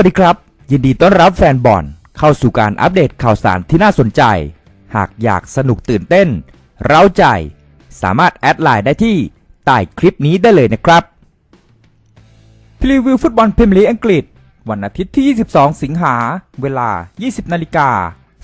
วัสดีครับ ยินดีต้อนรับแฟนบอลเข้าสู่การอัปเดตข่าวสารที่น่าสนใจ หากอยากสนุกตื่นเต้น เร้าใจ สามารถแอดไลน์ได้ที่ใต้คลิปนี้ได้เลยนะครับพรีวิวฟุตบอลพรีเมียร์ลีกอังกฤษ วันอาทิตย์ที่ 22 สิงหา เวลา 20 นาฬิกา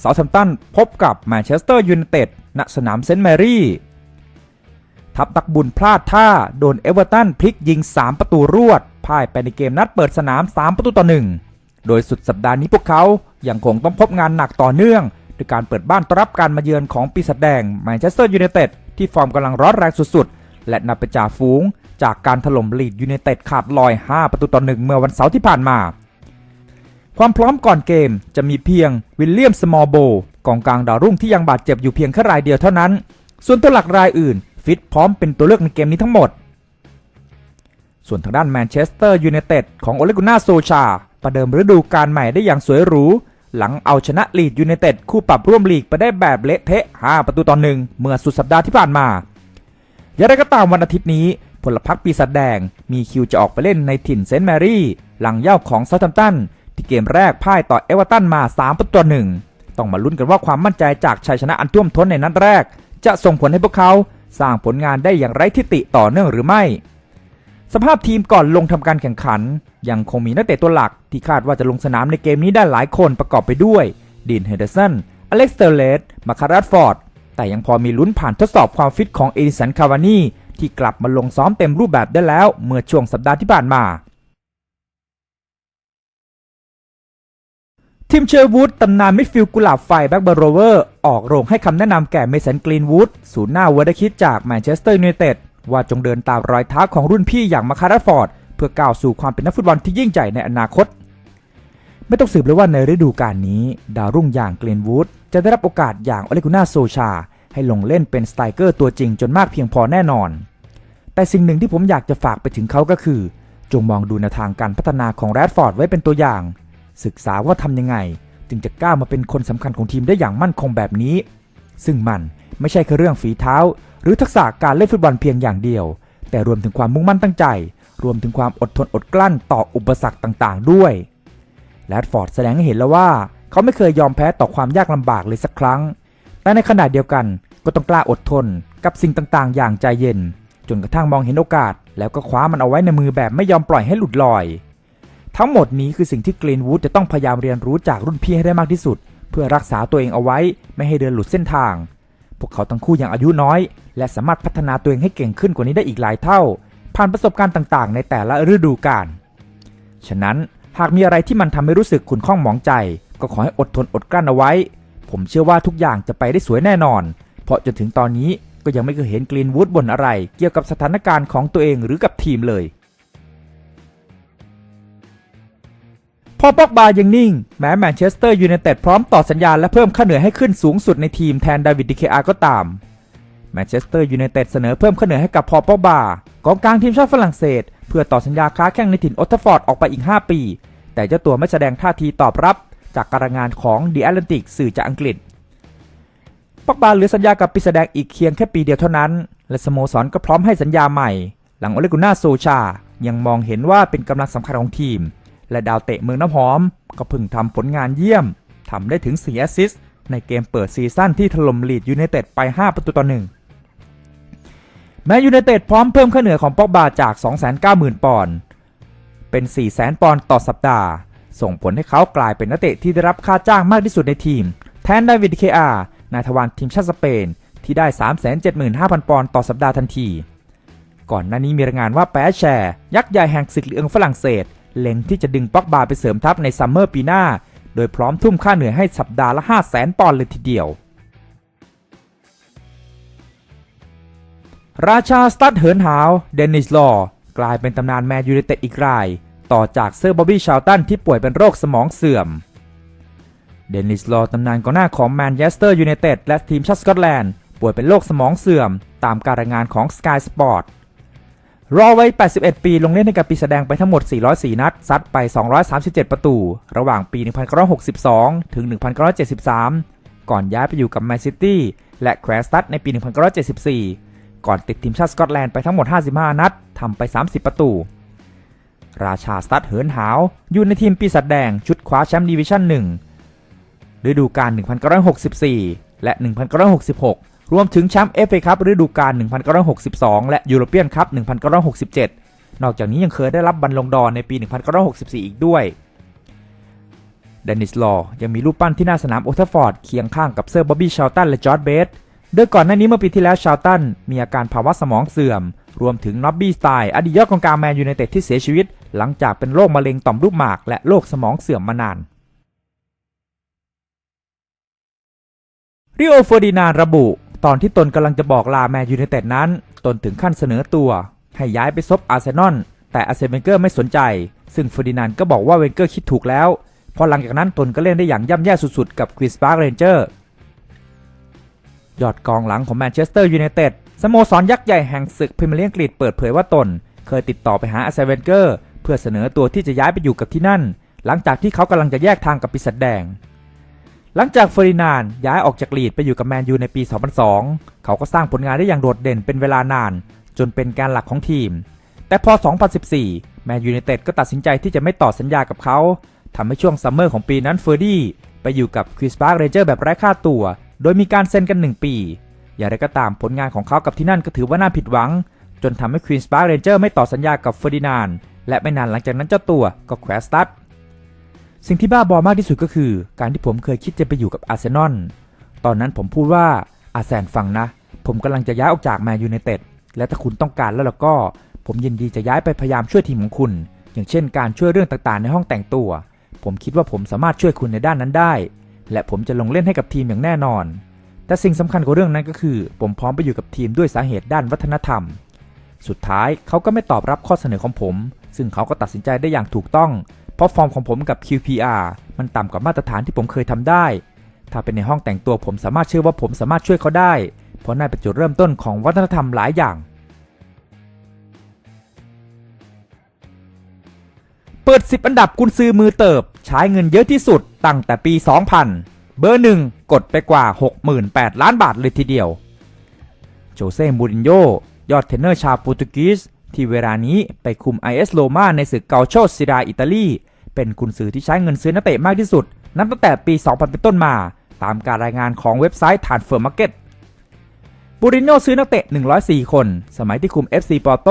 เซาท์แฮมป์ตันพบกับแมนเชสเตอร์ยูไนเต็ดณสนามเซนต์แมรี่ ทัพตักบุญพลาดท่า โดนเอเวอร์ตันพลิกยิง 3 ประตูรวดพ่ายไปในเกมนัดเปิดสนาม 3 ประตูต่อ 1 โดยสุดสัปดาห์นี้พวกเขายังคงต้องพบงานหนักต่อเนื่องด้วยการเปิดบ้านต้อนรับการมาเยือนของปีศาจแดงแมนเชสเตอร์ยูไนเต็ดที่ฟอร์มกำลังร้อนแรงสุดๆ และนับเป็นจ่าฝูง จากการถล่มลีดยูไนเต็ดขาดลอย 5 ประตูต่อ1เมื่อวันเสาร์ที่ผ่านมา ความพร้อมก่อนเกมจะมีเพียงวิลเลียมสมอลโบกองกลางดาวรุ่งที่ยังบาดเจ็บอยู่เพียงแค่รายเดียวเท่านั้น ส่วนตัวหลักรายอื่น ฟิตพร้อมเป็นตัวเลือกในเกมนี้ทั้งหมด ส่วนทางด้านแมนเชสเตอร์ยูไนเต็ดของโอเลกุน่าโซชา ประเดิมฤดูกาลใหม่ได้อย่างสวยหรู หลังเอาชนะลีดยูไนเต็ดคู่ปรับร่วมลีกไปได้แบบเละเทะ 5 ประตูต่อหนึ่งเมื่อสุดสัปดาห์ที่ผ่านมา อย่างไรก็ตามวันอาทิตย์นี้พลพรรคปีศาจแดงมีคิวจะออกไปเล่นในถิ่นเซนต์แมรี่ หลังเย่าของเซาท์แฮมป์ตันที่เกมแรกพ่ายต่อเอเวอร์ตันมา 3 ประตูต่อหนึ่งต้องมาลุ้นกันว่าความมั่นใจจากชัยชนะอันท่วมท้นในนัดแรก จะส่งผลให้พวกเขาสร้างผลงานได้อย่างไร้ทิฏฐิต่อเนื่องหรือไม่ สภาพทีมก่อนลงทำการแข่งขัน ยังคงมีนักเตะตัวหลักที่คาดว่าจะลงสนามในเกมนี้ได้หลายคนประกอบไปด้วยดีนเฮเดอร์สันอเล็กซ์เตอร์เลสมาคารัสฟอร์ด แต่ยังพอมีลุ้นผ่านทดสอบความฟิตของเอดิสันคาวานีที่กลับมาลงซ้อมเต็มรูปแบบได้แล้วเมื่อช่วงสัปดาห์ที่ผ่านมา ทีมเชอร์วูดตำนานมิดฟิลด์กุหลาบไฟแบ็กเบอร์โรเวอร์ออกโรงให้คำแนะนำแก่เมสันกรีนวูดศูนย์หน้าวอร์ดคิดจากแมนเชสเตอร์ยูไนเต็ด ว่าจงเดินตามรอยเท้าของรุ่นพี่อย่างมาคาราฟอร์ด เพื่อก้าวสู่ความเป็นนักฟุตบอลที่ยิ่งใหญ่ในอนาคต ไม่ต้องสืบเลยว่าในฤดูกาลนี้ ดาวรุ่งอย่างเกรนวูดจะได้รับโอกาสอย่างอเลกุน่าโซชา ให้ลงเล่นเป็นสไตรเกอร์ตัวจริงจนมากเพียงพอแน่นอน แต่สิ่งหนึ่งที่ผมอยากจะฝากไปถึงเขาก็คือ จงมองดูแนวทางการพัฒนาของแรดฟอร์ดไว้เป็นตัวอย่าง ศึกษาว่าทำยังไง จึงจะก้าวมาเป็นคนสำคัญของทีมได้อย่างมั่นคงแบบนี้ ซึ่งมันไม่ใช่แค่เรื่องฝีเท้า หรือทักษะการเล่นฟุตบอลเพียงอย่างเดียว แต่รวมถึงความมุ่งมั่นตั้งใจ รวมถึงความอดทนอดกลั้นต่ออุปสรรคต่างๆ ด้วยแรดฟอร์ดแสดงให้เห็นแล้วว่า เขาไม่เคยยอมแพ้ต่อความยากลำบากเลยสักครั้ง แต่ในขณะเดียวกันก็ต้องกล้าอดทนกับสิ่งต่างๆ อย่างใจเย็น จนกระทั่งมองเห็นโอกาส แล้วก็คว้ามันเอาไว้ในมือแบบไม่ยอมปล่อยให้หลุดลอย ทั้งหมดนี้คือสิ่งที่กรีนวูดจะต้องพยายามเรียนรู้จากรุ่นพี่ให้ได้มากที่สุด เพื่อรักษาตัวเองเอาไว้ไม่ให้เดินหลุดเส้นทาง พวกเขาทั้งคู่ยังอายุน้อย และสามารถพัฒนาตัวเองให้เก่งขึ้นกว่านี้ได้อีกหลายเท่า ผ่านประสบการณ์ต่างๆ ในแต่ละฤดูกาลฉะนั้นหากมีอะไรที่มันทำให้รู้สึกขุ่นข้องหมองใจ ก็ขอให้อดทนอดกลั้นเอาไว้ ผมเชื่อว่าทุกอย่างจะไปได้สวยแน่นอน เพราะจนถึงตอนนี้ก็ยังไม่เคยเห็นกรีนวูดบ่นอะไร เกี่ยวกับสถานการณ์ของตัวเองหรือกับทีมเลย อปอกบายังนิ่ง แม้แมนเชสเตอร์ยูไนเต็ดพร้อมต่อสัญญาและเพิ่มค่าเหนื่อยให้ขึ้นสูงสุดในทีมแทนดาวิดดิเคอาก็ตามแมนเชสเตอร์ยูไนเต็ดเสนอเพิ่มค่าเหนื่อยให้กับพอปอกบากองกลางทีมชาติฝรั่งเศส เพื่อต่อสัญญาค้าแข่งในถิ่นออตเทฟอร์ดออกไปอีก 5 ปี แต่เจ้าตัวไม่แสดงท่าทีตอบรับ จากการรายงานของ The Atlantic สื่อจากอังกฤษปอกบาเหลือสัญญากับปีศาจแดงอีกเพียงแค่ปีเดียวเท่านั้น และสโมสรก็พร้อมให้สัญญาใหม่ หลังโอเลกุน่าโซชายังมองเห็นว่าเป็นกำลังสำคัญของทีม และดาวเตะเมืองน้ำหอม ก็พิ่งทำผลงานเยี่ยมทำได้ถึง4แอสซิสต์ในเกมเปิดซีซั่นที่ถล่มลีดยูไนเต็ดไป 5 ประตูต่อหนึ่งแม้ยูไนเต็ดพร้อมเพิ่มค่าเหนื่อยของปอกบาจาก 290,000 ปอนด์เป็น 400,000 ปอนด์ต่อสัปดาห์ ส่งผลให้เขากลายเป็นนักเตะที่ได้รับค่าจ้างมากที่สุดในทีม แทนดาวิดเคอานายทวารทีมชาติสเปน ที่ได้ 375,000 ปอนด์ต่อสัปดาห์ทันที ก่อนหน้านี้มีรายงานว่าแปะแชร์ ยักษ์ใหญ่แห่งศึกเหลืองฝรั่งเศส เล็งที่จะดึงป็อกบาไปเสริมทัพในซัมเมอร์ปีหน้า โดยพร้อมทุ่มค่าเหนื่อยให้สัปดาห์ละ 5 0 0 0 0ปอนด์เลยทีเดียว ราชาสตัดเหินหาวเดนิสลอว์กลายเป็นตำนานแมนยูไนเต็ดอีกราย ต่อจากเซอร์บอบบี้ชาวตันที่ป่วยเป็นโรคสมองเสื่อมเดนิสลอว์ตำนานกองหน้าของแมนเชสเตอร์ยูไนเต็ดและทีมชาติสกอตแลนด์ป่วยเป็นโรคสมองเสื่อม ตามการรายงานของ Sky Sport รอไว้ 81 ปี ลงเล่นให้กับปีแสดงไปทั้งหมด 404 นัด ซัดไป 237 ประตู ระหว่างปี 1962 ถึง 1973 ก่อนย้ายไปอยู่กับแมนซิตี้ และแควสตัดในปี 1974 ก่อนติดทีมชาติสกอตแลนด์ไปทั้งหมด 55 นัด ทำไป 30 ประตู ราชาสตัดเหินหาว อยู่ในทีมปีศาจแดงชุดคว้าแชมป์ดิวิชั่น 1 ฤดูกาล 1964 และ 1966 รวมถึงแชมป์เอฟเอคัพฤดูกาล 1962 และยูโรเปียนคัพ 1967 นอกจากนี้ยังเคยได้รับบอลลงดอร์ในปี 1964 อีกด้วยเดนิสลอว์ยังมีรูปปั้นที่หน้าสนามโอทัฟฟอร์ดเคียงข้างกับเซอร์บ๊อบบี้ชาลตันและจอร์ดเบสโดยก่อนหน้านี้เมื่อปีที่แล้วชาลตันมีอาการภาวะสมองเสื่อม รวมถึงน็อบบี้สไตล์อดีตยอดกองกลางแมนยูไนเต็ดที่เสียชีวิต หลังจากเป็นโรคมะเร็งต่อมลูกหมากและโรคสมองเสื่อมมานานริโอเฟอร์ดินานระบุ ตอนที่ตนกำลังจะบอกลาแมนยูไนเต็ดนั้น ตนถึงขั้นเสนอตัว ให้ย้ายไปซบอาร์เซนอลแต่อาร์เซนเวนเกอร์ไม่สนใจ ซึ่งเฟอร์ดินานด์ก็บอกว่าเวนเกอร์คิดถูกแล้วพอหลังจากนั้นตนก็เล่นได้อย่างย่ำแย่สุดๆ กับควีนส์ปาร์เรนเจอร์ยอดกองหลังของแมนเชสเตอร์ยูไนเต็ดสโมสรยักษ์ใหญ่แห่งศึกพรีเมียร์ลีกอังกฤษเปิดเผยว่าตน เคยติดต่อไปหาอาร์เซนเวนเกอร์เพื่อเสนอตัวที่จะย้ายไปอยู่กับที่นั่น หลังจากที่เขากำลังจะแยกทางกับปีศาจแดง หลังจากเฟอร์ดินานย้ายออกจากลีดไปอยู่กับแมนยูในปี 2002 เขาก็สร้างผลงานได้อย่างโดดเด่นเป็นเวลานาน จนเป็นการหลักของทีม แต่พอ 2014 แมนยูไนเต็ดก็ตัดสินใจที่จะไม่ต่อสัญญากับเขาทำให้ช่วงซัมเมอร์ของปีนั้นเฟอร์ดี้ไปอยู่กับควีนส์ปาร์คเรนเจอร์แบบไร้ค่าตัว โดยมีการเซ็นกัน 1 ปี อย่างไรก็ตามผลงานของเขากับที่นั่นก็ถือว่าน่าผิดหวัง จนทำให้ควีนส์ปาร์คเรนเจอร์ไม่ต่อสัญญากับเฟอร์ดินาน และไม่นานหลังจากนั้นเจ้าตัวก็แขวนสตัด สิ่งที่บ้าบอมากที่สุดก็คือ การที่ผมเคยคิดจะไปอยู่กับอาร์เซนอล ตอนนั้นผมพูดว่าอาแซนฟังนะ ผมกำลังจะย้ายออกจากแมนยูไนเต็ด และถ้าคุณต้องการแล้วล่ะก็ ผมยินดีจะย้ายไปพยายามช่วยทีมของคุณ อย่างเช่นการช่วยเรื่องต่างๆ ในห้องแต่งตัว ผมคิดว่าผมสามารถช่วยคุณในด้านนั้นได้ และผมจะลงเล่นให้กับทีมอย่างแน่นอน แต่สิ่งสำคัญกว่าเรื่องนั้นก็คือ ผมพร้อมไปอยู่กับทีมด้วยสาเหตุด้านวัฒนธรรม สุดท้ายเขาก็ไม่ตอบรับข้อเสนอของผม ซึ่งเขาก็ตัดสินใจได้อย่างถูกต้อง เพราะฟอร์มของผมกับ QPR มันต่ำกว่ามาตรฐานที่ผมเคยทำได้ ถ้าเป็นในห้องแต่งตัวผมสามารถเชื่อว่าผมสามารถช่วยเขาได้ เพราะนั่นเป็นจุดเริ่มต้นของวัฒนธรรมหลายอย่าง เปิด 10 อันดับกุนซือมือเติบ ใช้เงินเยอะที่สุดตั้งแต่ปี 2000 เบอร์หนึ่งกดไปกว่า 68 ล้านบาทเลยทีเดียว โจเซ่ มูรินโญ่ยอดเทรนเนอร์ชาวโปรตุเกส ที่เวลานี้ไปคุม IS โ o มาในศึกเกาโชซิราอิตาลี เป็นกุนซือที่ใช้เงินซื้อนักเตะมากที่สุด นับตั้งแต่ปี 2000 เป็นต้นมา ตามการรายงานของเว็บไซต์ฐานเฟิร์มมาร์เก็ตบูริโญ่ซื้อนักเตะ 104 คน สมัยที่คุม FC ปอร์โต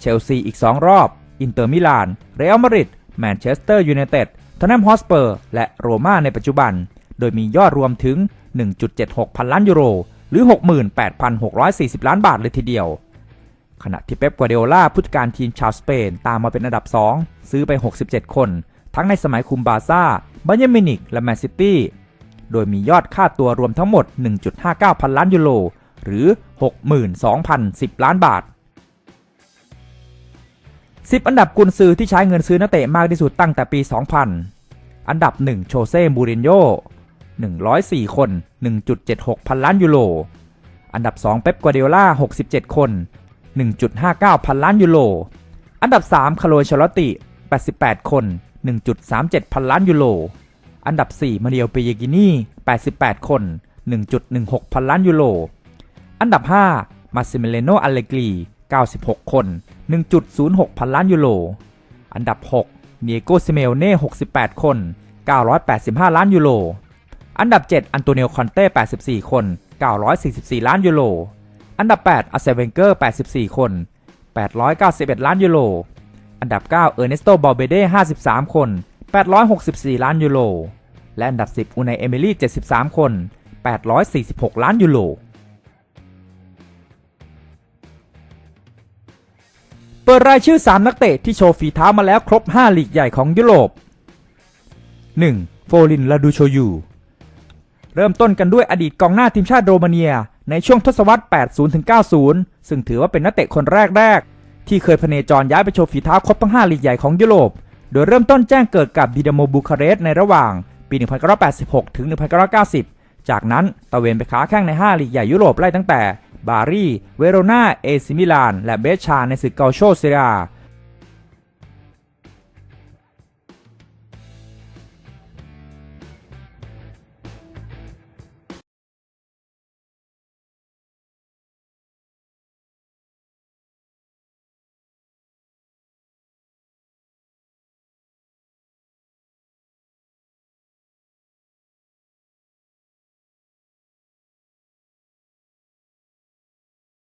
เชลซีอีก 2 รอบ อินเตอร์มิลาน เรอัลมาดริด แมนเชสเตอร์ยูไนเต็ดทอนแนมฮอสเปอร์ และโรม่าในปัจจุบัน โดยมียอดรวมถึง 1.76 พันล้านยูโร หรือ 68,640 ล้านบาทเลยทีเดียว ขณะที่เป๊ปกัวเดโอลาผู้จัดการทีมชาวสเปน ตามมาเป็นอันดับ 2 ซื้อไป 67 คน ทั้งในสมัยคุมบาซ่าบ a ย e r n มินิกและแมนซิตี้โดยมียอดค่าตัวรวมทั้งหมด 1.59 พันล้านยูโร หรือ 62,010 ล้านบาท 10 อันดับกุนซือที่ใช้เงินซื้อนักเตะมากที่สุดตั้งแต่ปี 2000 อันดับ 1 โชเซ่มูรินโญ่104 คน 1.76 พันล้านยูโร อันดับ 2 เป๊ปกัวเดโอล่า67 คน 1.59 พันล้านยูโร อันดับ 3 คาร์โลชลติ 88 คน 1.37 พันล้านยูโร อันดับ 4 มาเรียวเปยกินี่ 88 คน 1.16 พันล้านยูโร อันดับ 5 มาซิเมเลโนอัลเลกรี 96 คน 1.06 พันล้านยูโร อันดับ 6เนโกซิเมลเน่ 68 คน 985 ล้านยูโร อันดับ 7 อันโตเนียคอนเต้ 84 คน 944 ล้านยูโร อันดับ 8 อาเซเวนเกอร์ 84 คน 891 ล้านยูโร อันดับ 9 เออร์เนสโต บอลเบเด้ 53 คน 864 ล้านยูโร และอันดับ 10 อูไนเอมิลี่ 73 คน 846 ล้านยูโร เปิดรายชื่อ 3 นักเตะที่โชว์ฝีเท้ามาแล้วครบ 5 ลีกใหญ่ของยุโรป 1. โฟลิน ลาดูโชยู เริ่มต้นกันด้วยอดีตกองหน้าทีมชาติโรมาเนีย ในช่วงทศวรรษ 80-90 ซึ่งถือว่าเป็นนักเตะคนแรกๆที่เคยพเนจรย้ายไปโชว์ฝีเท้าครบทั้ง 5 ลีกใหญ่ของยุโรป โดยเริ่มต้นแจ้งเกิดกับดินาโมบูคาเรสในระหว่าง ปี 1986 ถึง 1990 จากนั้นตะเวนไปค้าแข้งใน 5 ลีกใหญ่ยุโรปไล่ตั้งแต่ บารี เวโรนา เอซิมิลาน และเบชชาในศึกเกาโชเซีย